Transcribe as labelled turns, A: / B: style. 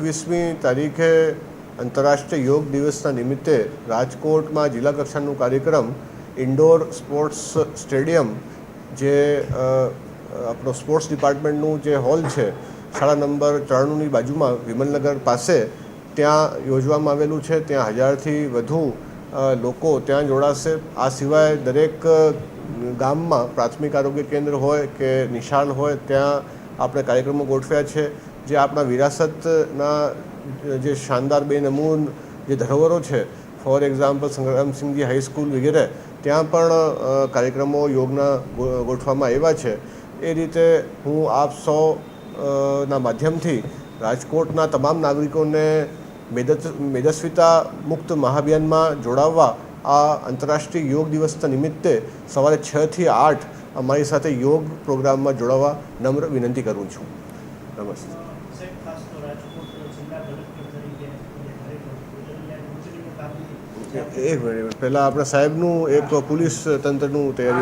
A: એકવીસમી તારીખે આંતરરાષ્ટ્રીય યોગ દિવસના નિમિત્તે રાજકોટમાં જિલ્લા કક્ષાનો કાર્યક્રમ ઇન્ડોર સ્પોર્ટ્સ સ્ટેડિયમ, જે આપણો સ્પોર્ટ્સ ડિપાર્ટમેન્ટનું જે હોલ છે, શાળા નંબર ત્રણની બાજુમાં વિમલનગર પાસે, ત્યાં યોજવામાં આવેલું છે. ત્યાં હજારથી વધુ લોકો ત્યાં જોડાશે. આ સિવાય દરેક ગામમાં પ્રાથમિક આરોગ્ય કેન્દ્ર હોય કે નિશાળ હોય, ત્યાં આપણે કાર્યક્રમો ગોઠવ્યા છે. જે આપણા વિરાસતના જે શાનદાર બેનમૂન જે ધરોહરો છે, ફોર એક્ઝામ્પલ સંગ્રામસિંહજી હાઈસ્કૂલ વગેરે, ત્યાં પણ કાર્યક્રમો યોગના ગોઠવામાં આવ્યા છે. એ રીતે હું આપ સૌ ના માધ્યમથી રાજકોટના તમામ નાગરિકોને મેદત, મેદસ્વીતા મુક્ત મહાભિયાનમાં જોડાવવા આ આંતરરાષ્ટ્રીય યોગ દિવસના નિમિત્તે સવારે છથી આઠ અમારી સાથે યોગ પ્રોગ્રામમાં જોડાવા નમ્ર વિનંતી કરું છું. નમસ્તે. એક મિનિટ. પહેલાં આપણે સાહેબનું એક પોલીસ તંત્રનું તૈયારી